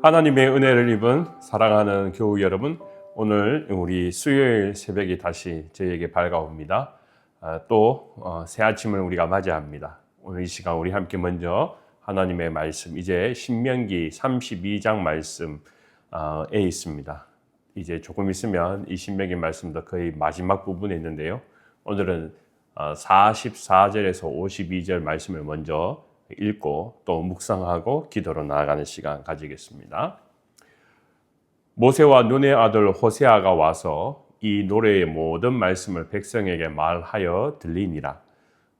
하나님의 은혜를 입은 사랑하는 교우 여러분, 오늘 우리 수요일 새벽이 다시 저에게 밝아옵니다. 아, 또새 아침을 우리가 맞이합니다. 오늘 이 시간 우리 함께 먼저 하나님의 말씀, 이제 신명기 32장 말씀에 있습니다. 이제 조금 있으면 이 신명기 말씀도 거의 마지막 부분에 있는데요. 오늘은 44절에서 52절 말씀을 먼저 읽고 또 묵상하고 기도로 나아가는 시간 가지겠습니다. 모세와 눈의 아들 호세아가 와서 이 노래의 모든 말씀을 백성에게 말하여 들리니라.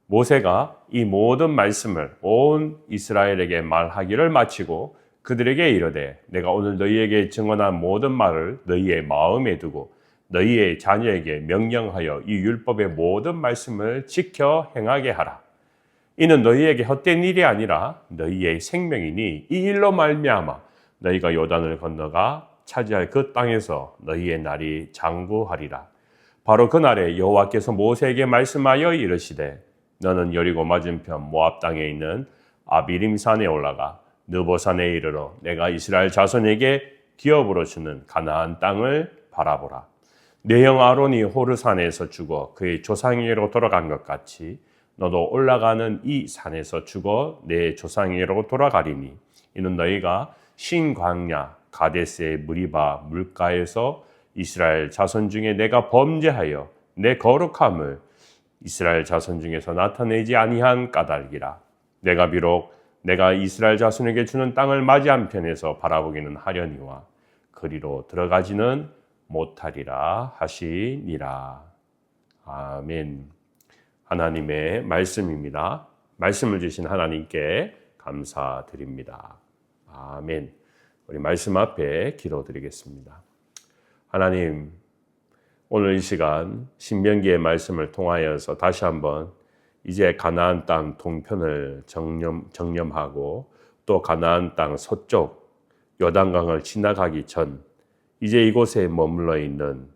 모세가 이 모든 말씀을 온 이스라엘에게 말하기를 마치고 그들에게 이르되 내가 오늘 너희에게 증언한 모든 말을 너희의 마음에 두고 너희의 자녀에게 명령하여 이 율법의 모든 말씀을 지켜 행하게 하라. 이는 너희에게 헛된 일이 아니라 너희의 생명이니 이 일로 말미암아 너희가 요단을 건너가 차지할 그 땅에서 너희의 날이 장구하리라. 바로 그 날에 여호와께서 모세에게 말씀하여 이르시되 너는 여리고 맞은편 모압 땅에 있는 아비림 산에 올라가 느보산에 이르러 내가 이스라엘 자손에게 기업으로 주는 가나안 땅을 바라보라. 내 형 아론이 호르산에서 죽어 그의 조상에게로 돌아간 것 같이 너도 올라가는 이 산에서 죽어 내 조상에게로 돌아가리니 이는 너희가 신광야 가데스의 무리바 물가에서 이스라엘 자손 중에 내가 범죄하여 내 거룩함을 이스라엘 자손 중에서 나타내지 아니한 까닭이라 내가 비록 내가 이스라엘 자손에게 주는 땅을 맞이한 편에서 바라보기는 하려니와 그리로 들어가지는 못하리라 하시니라 아멘. 하나님의 말씀입니다. 말씀을 주신 하나님께 감사드립니다. 아멘. 우리 말씀 앞에 기도드리겠습니다. 하나님, 오늘 이 시간 신명기의 말씀을 통하여서 다시 한번 이제 가나안 땅 동편을 정념, 정념하고 또 가나안 땅 서쪽 요단강을 지나가기 전 이제 이곳에 머물러 있는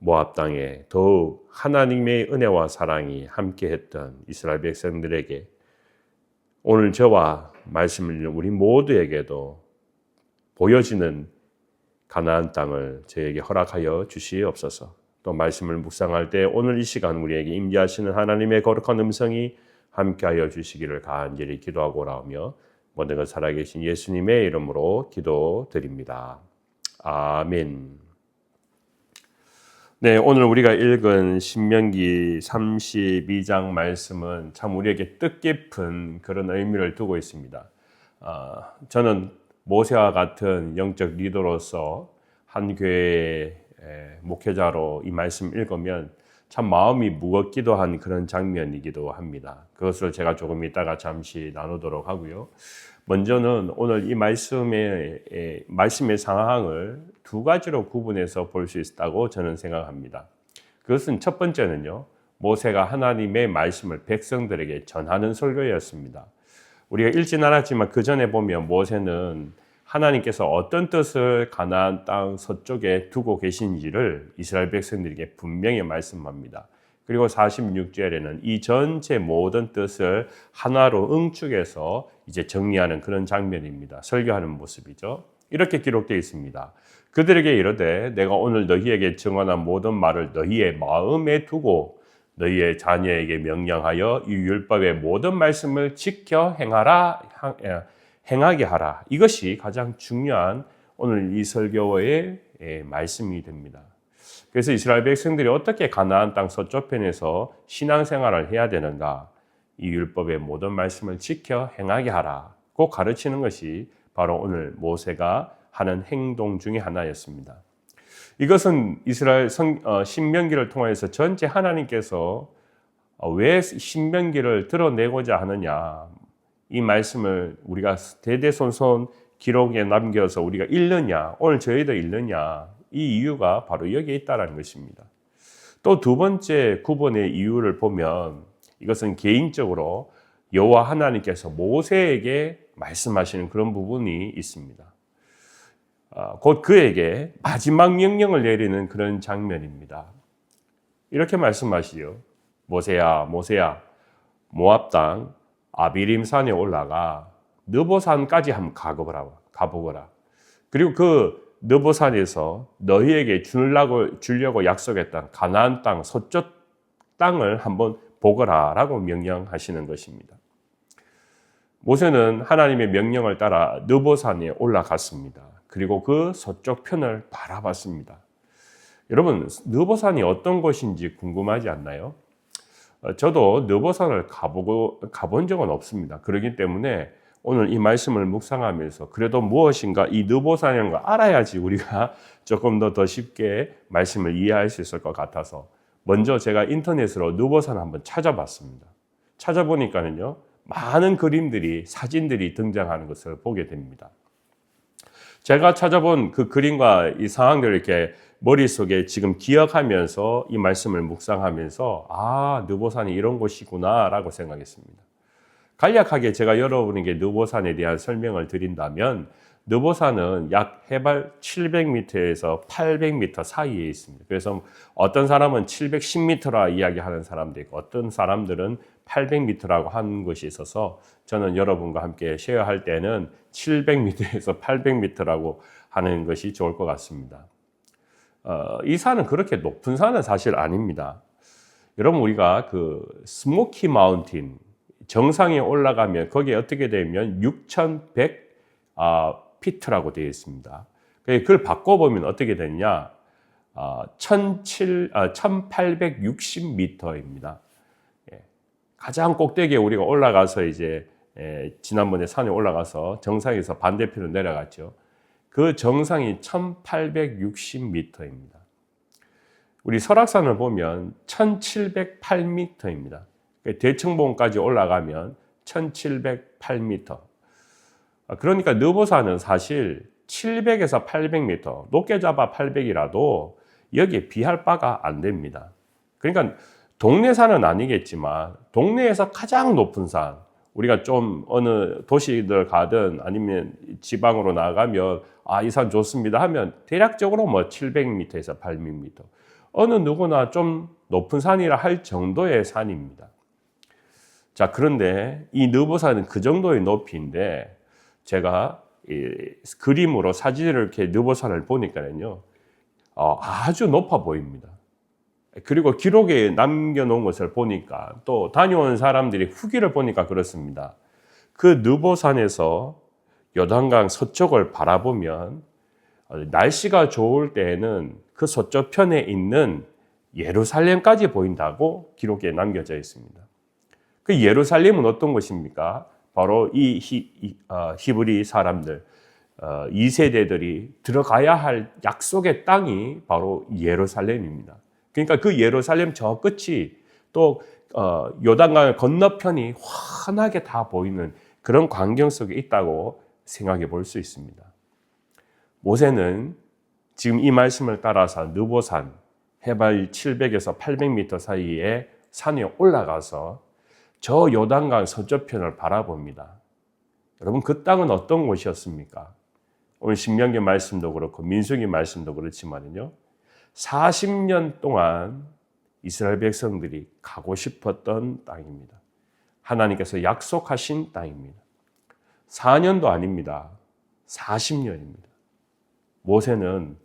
모압 땅에 더욱 하나님의 은혜와 사랑이 함께했던 이스라엘 백성들에게 오늘 저와 말씀을 우리 모두에게도 보여지는 가나안 땅을 저에게 허락하여 주시옵소서. 또 말씀을 묵상할 때 오늘 이 시간 우리에게 임재하시는 하나님의 거룩한 음성이 함께하여 주시기를 간절히 기도하고 나오며 모든 것 살아계신 예수님의 이름으로 기도드립니다. 아멘. 네, 오늘 우리가 읽은 신명기 32장 말씀은 참 우리에게 뜻깊은 그런 의미를 두고 있습니다. 어, 저는 모세와 같은 영적 리더로서 한 교회의 목회자로 이 말씀 읽으면 참 마음이 무겁기도 한 그런 장면이기도 합니다. 그것을 제가 조금 이따가 잠시 나누도록 하고요. 먼저는 오늘 이 말씀의 말씀의 상황을 두 가지로 구분해서 볼 수 있다고 저는 생각합니다. 그것은 첫 번째는요. 모세가 하나님의 말씀을 백성들에게 전하는 설교였습니다. 우리가 읽진 않았지만 그 전에 보면 모세는 하나님께서 어떤 뜻을 가나안 땅 서쪽에 두고 계신지를 이스라엘 백성들에게 분명히 말씀합니다. 그리고 46절에는 이 전체 모든 뜻을 하나로 응축해서 이제 정리하는 그런 장면입니다. 설교하는 모습이죠. 이렇게 기록되어 있습니다. 그들에게 이르되 내가 오늘 너희에게 증언한 모든 말을 너희의 마음에 두고 너희의 자녀에게 명령하여 이 율법의 모든 말씀을 지켜 행하라 예, 행하게 하라. 이것이 가장 중요한 오늘 이 설교의 예, 말씀이 됩니다. 그래서 이스라엘 백성들이 어떻게 가나안 땅 서쪽편에서 신앙생활을 해야 되는가? 이 율법의 모든 말씀을 지켜 행하게 하라. 꼭 가르치는 것이 바로 오늘 모세가 하는 행동 중의 하나였습니다. 이것은 이스라엘 성, 어, 신명기를 통해서 전체 하나님께서 어, 왜 신명기를 드러내고자 하느냐 이 말씀을 우리가 대대손손 기록에 남겨서 우리가 읽느냐 오늘 저희도 읽느냐 이 이유가 바로 여기에 있다는 것입니다. 또 두 번째 구분의 이유를 보면 이것은 개인적으로 여호와 하나님께서 모세에게 말씀하시는 그런 부분이 있습니다. 아, 곧 그에게 마지막 명령을 내리는 그런 장면입니다. 이렇게 말씀하시죠. 모세야, 모세야, 모압 땅 아비림 산에 올라가 느보산까지 한번 가보라. 가보거라. 그리고 그 느보산에서 너희에게 주려고 주려고 약속했던 가나안 땅 서쪽 땅을 한번 보거라 라고 명령하시는 것입니다. 모세는 하나님의 명령을 따라 느보산에 올라갔습니다. 그리고 그 서쪽 편을 바라봤습니다. 여러분, 느보산이 어떤 곳인지 궁금하지 않나요? 어, 저도 느보산을 가보고 가본 적은 없습니다. 그렇기 때문에 오늘 이 말씀을 묵상하면서 그래도 무엇인가 이 느보산이라는 걸 알아야지 우리가 조금 더 더 쉽게 말씀을 이해할 수 있을 것 같아서 먼저 제가 인터넷으로 느보산을 한번 찾아봤습니다. 찾아보니까는요 많은 그림들이 사진들이 등장하는 것을 보게 됩니다. 제가 찾아본 그 그림과 이 상황들을 이렇게 머릿속에 지금 기억하면서 이 말씀을 묵상하면서 아, 느보산이 이런 곳이구나라고 생각했습니다. 간략하게 제가 여러분에게 느보산에 대한 설명을 드린다면 느보산은 약 해발 700m에서 800m 사이에 있습니다. 그래서 어떤 사람은 710m라 이야기하는 사람도 있고 어떤 사람들은 800m라고 하는 것이 있어서 저는 여러분과 함께 쉐어할 때는 700m에서 800m라고 하는 것이 좋을 것 같습니다. 어, 이 산은 그렇게 높은 산은 사실 아닙니다. 여러분 우리가 그 스모키 마운틴 정상에 올라가면 거기에 어떻게 되면 6,100 아, 피트라고 되어 있습니다. 그걸 바꿔보면 어떻게 되냐? 아, 1,700, 아, 1,860m입니다. 예. 가장 꼭대기에 우리가 올라가서 이제 예, 지난번에 산에 올라가서 정상에서 반대편으로 내려갔죠. 그 정상이 1860m입니다. 우리 설악산을 보면 1708m입니다. 대청봉까지 올라가면 1708m. 그러니까 느보산은 사실 700에서 800m, 높게 잡아 800이라도 여기에 비할 바가 안 됩니다. 그러니까 동네 산은 아니겠지만 동네에서 가장 높은 산, 우리가 좀 어느 도시들 가든 아니면 지방으로 나가면 아, 이 산 좋습니다 하면 대략적으로 뭐 700m에서 800m. 어느 누구나 좀 높은 산이라 할 정도의 산입니다. 자, 그런데 이 느보산은 그 정도의 높이인데 제가 그림으로 사진을 이렇게 느보산을 보니까는요, 어, 아주 높아 보입니다. 그리고 기록에 남겨놓은 것을 보니까 또 다녀온 사람들이 후기를 보니까 그렇습니다. 그 느보산에서 요단강 서쪽을 바라보면 날씨가 좋을 때에는 그 서쪽 편에 있는 예루살렘까지 보인다고 기록에 남겨져 있습니다. 그 예루살렘은 어떤 곳입니까? 바로 이 히, 어, 브리 사람들, 어, 2세대들이 들어가야 할 약속의 땅이 바로 예루살렘입니다. 그러니까 그 예루살렘 저 끝이 또 어, 요단강 건너편이 환하게 다 보이는 그런 광경 속에 있다고 생각해 볼 수 있습니다. 모세는 지금 이 말씀을 따라서 느보산 해발 700에서 800m 사이에 산에 올라가서 저 요단강 서쪽편을 바라봅니다. 여러분 그 땅은 어떤 곳이었습니까? 오늘 신명기 말씀도 그렇고 민수기 말씀도 그렇지만요. 40년 동안 이스라엘 백성들이 가고 싶었던 땅입니다. 하나님께서 약속하신 땅입니다. 4년도 아닙니다. 40년입니다. 모세는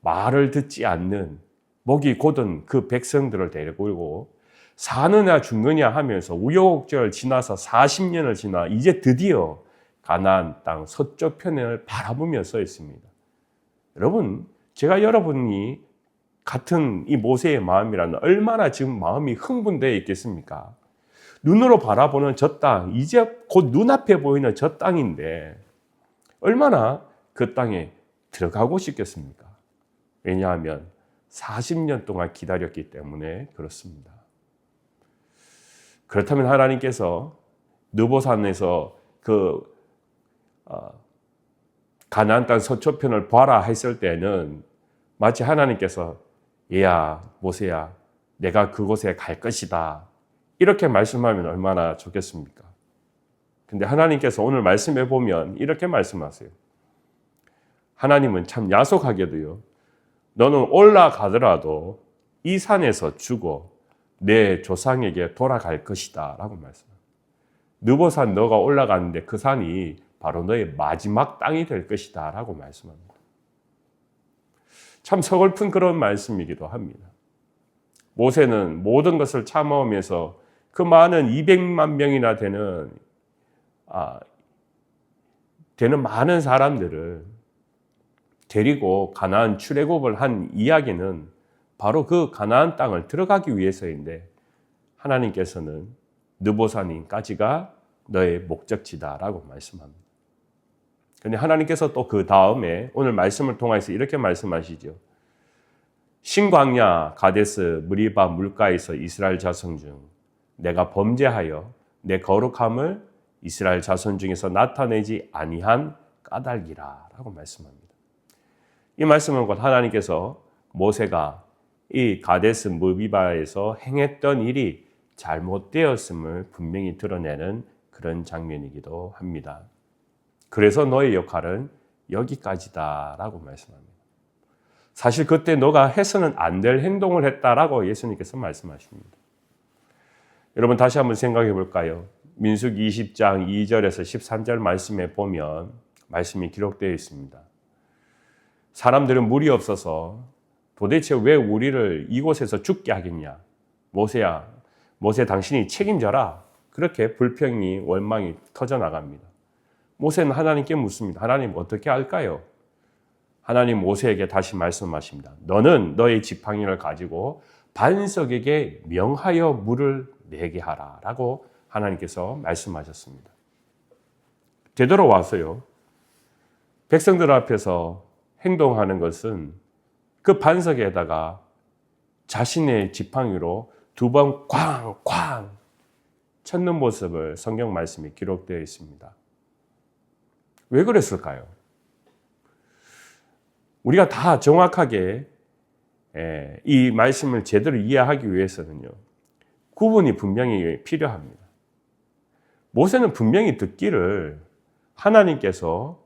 말을 듣지 않는 목이 곧은 그 백성들을 데리고 사느냐 죽느냐 하면서 우여곡절 지나서 40년을 지나 이제 드디어 가나안 땅 서쪽 편을 바라보며 서 있습니다. 여러분, 제가 여러분이 같은 이 모세의 마음이라는 얼마나 지금 마음이 흥분되어 있겠습니까? 눈으로 바라보는 저 땅, 이제 곧 눈앞에 보이는 저 땅인데 얼마나 그 땅에 들어가고 싶겠습니까? 왜냐하면 40년 동안 기다렸기 때문에 그렇습니다. 그렇다면 하나님께서 느보산에서 그 어, 가나안 땅 서초편을 봐라 했을 때는 마치 하나님께서 얘야, 모세야, 내가 그곳에 갈 것이다. 이렇게 말씀하면 얼마나 좋겠습니까? 근데 하나님께서 오늘 말씀해 보면 이렇게 말씀하세요. 하나님은 참 야속하게도요. 너는 올라가더라도 이 산에서 죽어 내 조상에게 돌아갈 것이다. 라고 말씀합니다. 느보산 너가 올라갔는데 그 산이 바로 너의 마지막 땅이 될 것이다 라고 말씀합니다. 참 서글픈 그런 말씀이기도 합니다. 모세는 모든 것을 참아오면서 그 많은 200만 명이나 되는 아, 되는 많은 사람들을 데리고 가나안 출애굽을 한 이야기는 바로 그 가나안 땅을 들어가기 위해서인데 하나님께서는 느보산인까지가 너의 목적지다라고 말씀합니다. 근데 하나님께서 또 그 다음에 오늘 말씀을 통해서 이렇게 말씀하시죠. 신광야 가데스 무리바 물가에서 이스라엘 자손 중 내가 범죄하여 내 거룩함을 이스라엘 자손 중에서 나타내지 아니한 까닭이라라고 말씀합니다. 이 말씀은 곧 하나님께서 모세가 이 가데스 무비바에서 행했던 일이 잘못되었음을 분명히 드러내는 그런 장면이기도 합니다. 그래서 너의 역할은 여기까지다라고 말씀합니다. 사실 그때 너가 해서는 안 될 행동을 했다라고 예수님께서 말씀하십니다. 여러분 다시 한번 생각해 볼까요? 민숙 20장 2절에서 13절 말씀에 보면 말씀이 기록되어 있습니다. 사람들은 물이 없어서 도대체 왜 우리를 이곳에서 죽게 하겠냐? 모세야, 모세 당신이 책임져라. 그렇게 불평이 원망이 터져 나갑니다. 모세는 하나님께 묻습니다. 하나님 어떻게 할까요? 하나님 모세에게 다시 말씀하십니다. 너는 너의 지팡이를 가지고 반석에게 명하여 물을 내게 하라라고 하나님께서 말씀하셨습니다. 되돌아와서요. 백성들 앞에서 행동하는 것은 그 반석에다가 자신의 지팡이로 두번 쾅쾅 쳤는 모습을 성경 말씀이 기록되어 있습니다. 왜 그랬을까요? 우리가 다 정확하게 예, 이 말씀을 제대로 이해하기 위해서는요, 구분이 분명히 필요합니다. 모세는 분명히 듣기를 하나님께서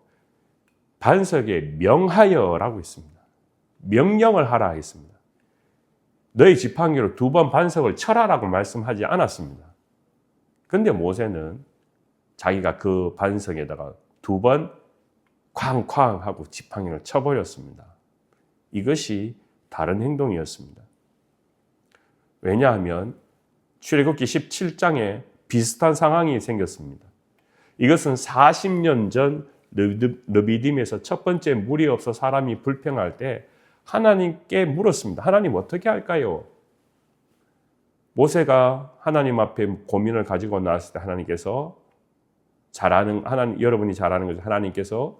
반석에 명하여라고 했습니다. 명령을 하라 했습니다. 너희 지팡이로 두 번 반석을 쳐라라고 말씀하지 않았습니다. 근데 모세는 자기가 그 반석에다가 두 번 쾅쾅 하고 지팡이를 쳐버렸습니다. 이것이 다른 행동이었습니다. 왜냐하면 출애굽기 17장에 비슷한 상황이 생겼습니다. 이것은 40년 전 르비딤에서 첫 번째 물이 없어 사람이 불평할 때 하나님께 물었습니다. 하나님 어떻게 할까요? 모세가 하나님 앞에 고민을 가지고 나왔을 때 하나님께서 잘 아는 하나님 여러분이 잘 아는 거죠. 하나님께서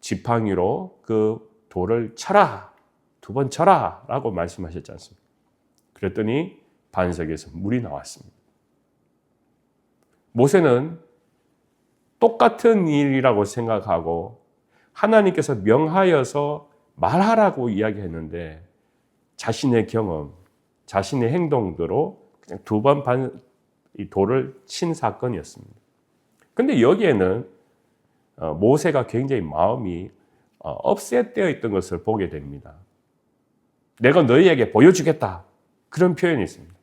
지팡이로 그 돌을 쳐라 두 번 쳐라라고 말씀하셨지 않습니까? 그랬더니 반석에서 물이 나왔습니다. 모세는 똑같은 일이라고 생각하고 하나님께서 명하여서 말하라고 이야기했는데 자신의 경험, 자신의 행동으로 그냥 두 번반 돌을 친 사건이었습니다. 근데 여기에는 어, 모세가 굉장히 마음이 업셋되어 있던 것을 보게 됩니다. 내가 너희에게 보여주겠다. 그런 표현이 있습니다.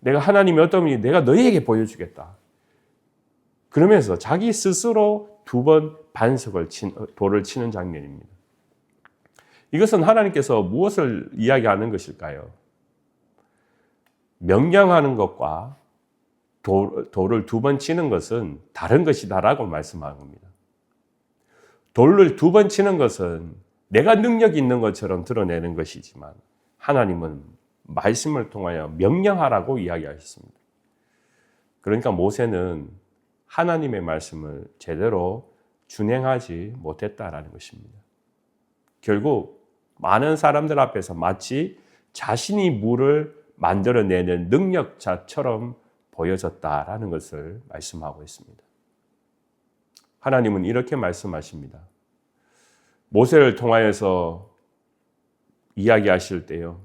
내가 하나님이 어떤 분이 내가 너희에게 보여주겠다. 그러면서 자기 스스로 두 번 반석을 친, 돌을 치는 장면입니다. 이것은 하나님께서 무엇을 이야기하는 것일까요? 명령하는 것과 돌, 돌을 두 번 치는 것은 다른 것이다라고 말씀하는 겁니다. 돌을 두 번 치는 것은 내가 능력 있는 것처럼 드러내는 것이지만 하나님은 말씀을 통하여 명령하라고 이야기하셨습니다. 그러니까 모세는 하나님의 말씀을 제대로 준행하지 못했다라는 것입니다. 결국 많은 사람들 앞에서 마치 자신이 물을 만들어내는 능력자처럼 보여졌다라는 것을 말씀하고 있습니다. 하나님은 이렇게 말씀하십니다. 모세를 통하여서 이야기하실 때요.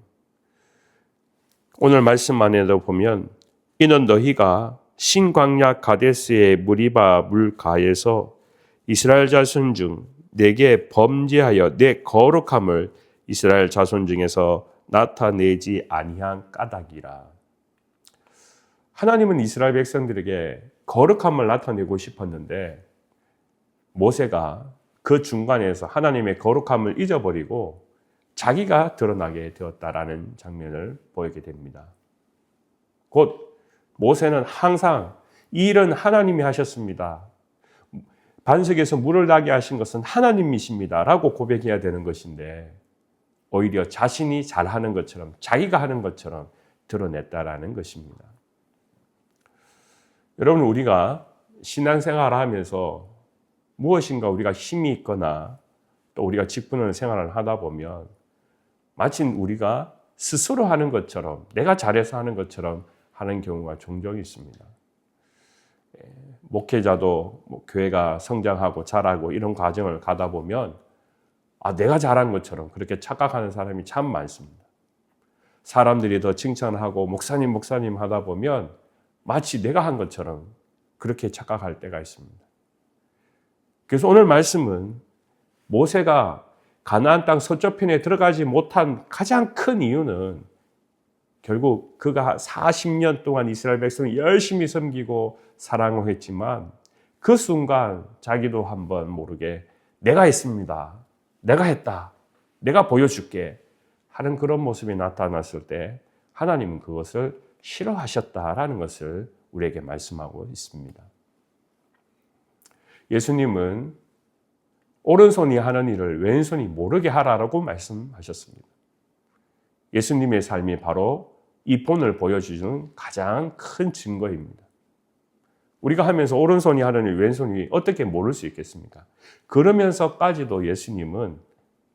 오늘 말씀 안에도 보면 이는 너희가 신광야 가데스의 무리바 물가에서 이스라엘 자손 중 내게 범죄하여 내 거룩함을 이스라엘 자손 중에서 나타내지 아니한 까닭이라. 하나님은 이스라엘 백성들에게 거룩함을 나타내고 싶었는데 모세가 그 중간에서 하나님의 거룩함을 잊어버리고 자기가 드러나게 되었다라는 장면을 보이게 됩니다. 곧 모세는 항상 이 일은 하나님이 하셨습니다. 반석에서 물을 나게 하신 것은 하나님이십니다. 라고 고백해야 되는 것인데 오히려 자신이 잘하는 것처럼 자기가 하는 것처럼 드러냈다라는 것입니다. 여러분 우리가 신앙생활을 하면서 무엇인가 우리가 힘이 있거나 또 우리가 직분을 생활을 하다 보면 마치 우리가 스스로 하는 것처럼 내가 잘해서 하는 것처럼 하는 경우가 종종 있습니다. 예, 목회자도 뭐 교회가 성장하고 자라고 이런 과정을 가다 보면 아 내가 잘한 것처럼 그렇게 착각하는 사람이 참 많습니다. 사람들이 더 칭찬하고 목사님 목사님 하다 보면 마치 내가 한 것처럼 그렇게 착각할 때가 있습니다. 그래서 오늘 말씀은 모세가 가나안 땅 서쪽편에 들어가지 못한 가장 큰 이유는 결국 그가 40년 동안 이스라엘 백성을 열심히 섬기고 사랑을 했지만 그 순간 자기도 한번 모르게 내가 했습니다. 내가 했다. 내가 보여줄게. 하는 그런 모습이 나타났을 때 하나님은 그것을 싫어하셨다라는 것을 우리에게 말씀하고 있습니다. 예수님은 오른손이 하는 일을 왼손이 모르게 하라라고 말씀하셨습니다. 예수님의 삶이 바로 이 본을 보여주는 가장 큰 증거입니다. 우리가 하면서 오른손이 일, 왼손이 어떻게 모를 수 있겠습니까? 그러면서까지도 예수님은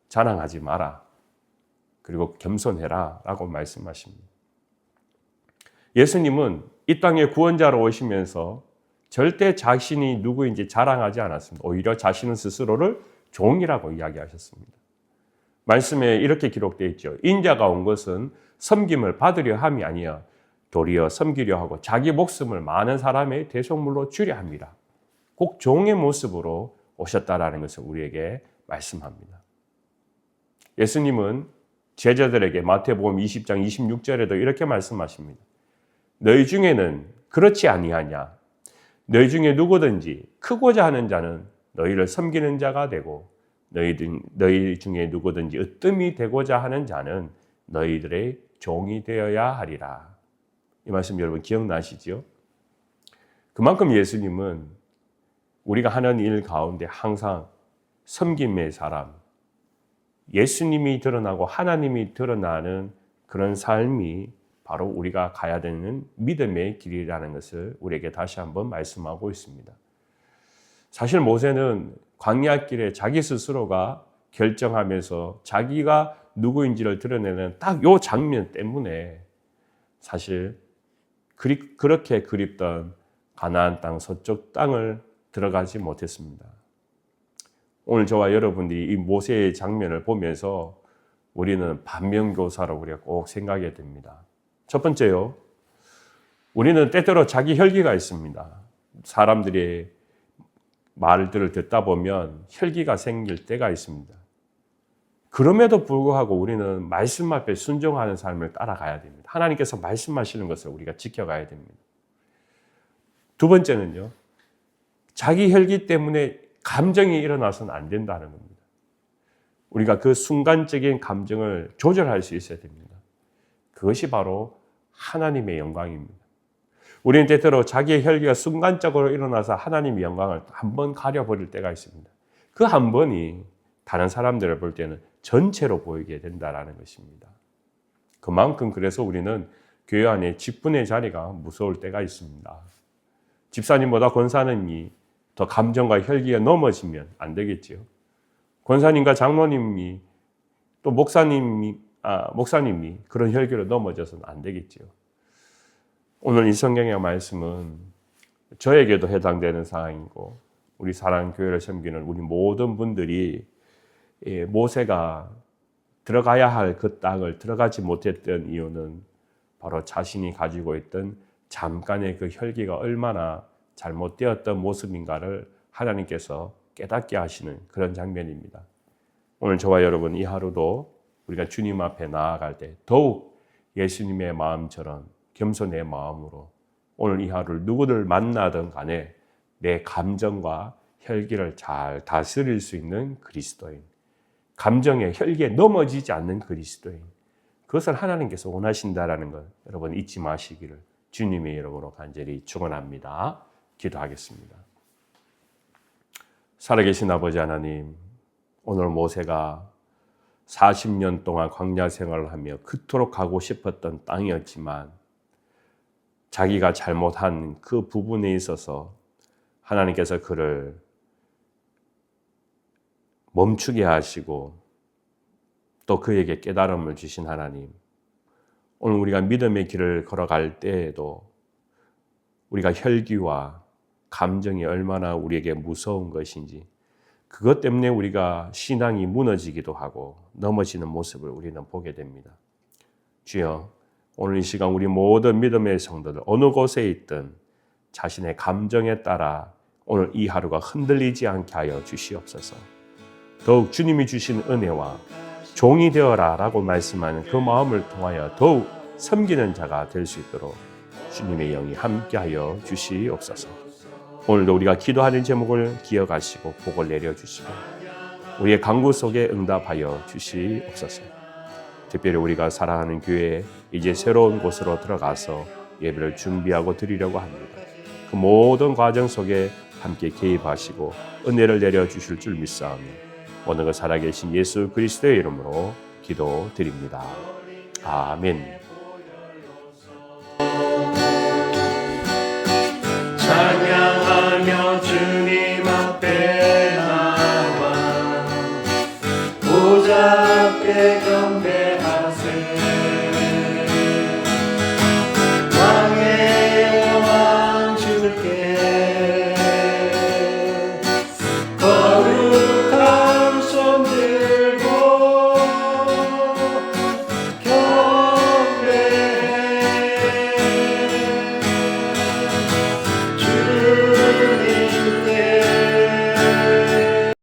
자랑하지 마라. 그리고 겸손해라. 라고 말씀하십니다. 예수님은 이 땅에 구원자로 오시면서 절대 자신이 누구인지 자랑하지 않았습니다. 오히려 자신은 스스로를 종이라고 이야기하셨습니다. 말씀에 이렇게 기록되어 있죠. 인자가 온 것은 섬김을 받으려 함이 아니여 도리어 섬기려 하고 자기 목숨을 많은 사람의 대속물로 주려 합니다. 꼭 종의 모습으로 오셨다라는 것을 우리에게 말씀합니다. 예수님은 제자들에게 마태복음 20장 26절에도 이렇게 말씀하십니다. 너희 중에는 그렇지 아니하냐? 너희 중에 누구든지 크고자 하는 자는 너희를 섬기는 자가 되고 너희, 중에 누구든지 으뜸이 되고자 하는 자는 너희들의 종이 되어야 하리라. 이 말씀 여러분 기억나시죠? 그만큼 예수님은 우리가 하는 일 가운데 항상 섬김의 사람, 예수님이 드러나고 하나님이 드러나는 그런 삶이 바로 우리가 가야 되는 믿음의 길이라는 것을 우리에게 다시 한번 말씀하고 있습니다. 사실 모세는 광야 길에 자기 스스로가 결정하면서 자기가 누구인지를 드러내는 딱 요 장면 때문에 사실 그리, 그렇게 그립던 가나안 땅 서쪽 땅을 들어가지 못했습니다. 오늘 저와 여러분들이 이 모세의 장면을 보면서 우리는 반면교사로 우리가 꼭 생각해야 됩니다. 첫 번째요. 우리는 때때로 자기 혈기가 있습니다. 사람들의 말들을 듣다 보면 혈기가 생길 때가 있습니다. 그럼에도 불구하고 우리는 말씀 앞에 순종하는 삶을 따라가야 됩니다. 하나님께서 말씀하시는 것을 우리가 지켜가야 됩니다. 두 번째는요. 자기 혈기 때문에 감정이 일어나서는 안 된다는 겁니다. 우리가 그 순간적인 감정을 조절할 수 있어야 됩니다. 그것이 바로 하나님의 영광입니다. 우리는 때때로 자기의 혈기가 순간적으로 일어나서 하나님의 영광을 한 번 가려버릴 때가 있습니다. 그 한 번이 다른 사람들을 볼 때는 전체로 보이게 된다는 것입니다. 그만큼 그래서 우리는 교회 안에 직분의 자리가 무서울 때가 있습니다. 집사님보다 권사님이 더 감정과 혈기가 넘어지면 안 되겠지요. 권사님과 장로님이 또 목사님이 아, 목사님이 그런 혈기로 넘어져서는 안 되겠지요. 오늘 이 성경의 말씀은 저에게도 해당되는 사항이고 우리 사랑 교회를 섬기는 우리 모든 분들이 예, 모세가 들어가야 할 그 땅을 들어가지 못했던 이유는 바로 자신이 가지고 있던 잠깐의 그 혈기가 얼마나 잘못되었던 모습인가를 하나님께서 깨닫게 하시는 그런 장면입니다. 오늘 저와 여러분 이 하루도 우리가 주님 앞에 나아갈 때 더욱 예수님의 마음처럼 겸손의 마음으로 오늘 이 하루를 누구를 만나든 간에 내 감정과 혈기를 잘 다스릴 수 있는 그리스도인. 감정의 혈기에 넘어지지 않는 그리스도인. 그것을 하나님께서 원하신다라는 것 여러분 잊지 마시기를 주님의 이름으로 간절히 축원합니다. 기도하겠습니다. 살아계신 아버지 하나님, 오늘 모세가 40년 동안 광야 생활을 하며 그토록 가고 싶었던 땅이었지만 자기가 잘못한 그 부분에 있어서 하나님께서 그를 멈추게 하시고 또 그에게 깨달음을 주신 하나님. 오늘 우리가 믿음의 길을 걸어갈 때에도 우리가 혈기와 감정이 얼마나 우리에게 무서운 것인지 그것 때문에 우리가 신앙이 무너지기도 하고 넘어지는 모습을 우리는 보게 됩니다. 주여, 오늘 이 시간 우리 모든 믿음의 성도들 어느 곳에 있든 자신의 감정에 따라 오늘 이 하루가 흔들리지 않게 하여 주시옵소서. 더욱 주님이 주신 은혜와 종이 되어라 라고 말씀하는 그 마음을 통하여 더욱 섬기는 자가 될 수 있도록 주님의 영이 함께하여 주시옵소서. 오늘도 우리가 기도하는 제목을 기억하시고 복을 내려 주시고 우리의 강구 속에 응답하여 주시옵소서. 특별히 우리가 사랑하는 교회에 이제 새로운 곳으로 들어가서 예배를 준비하고 드리려고 합니다. 그 모든 과정 속에 함께 개입하시고 은혜를 내려 주실 줄 믿사오며 오늘 그 살아계신 예수 그리스도의 이름으로 기도드립니다. 아멘.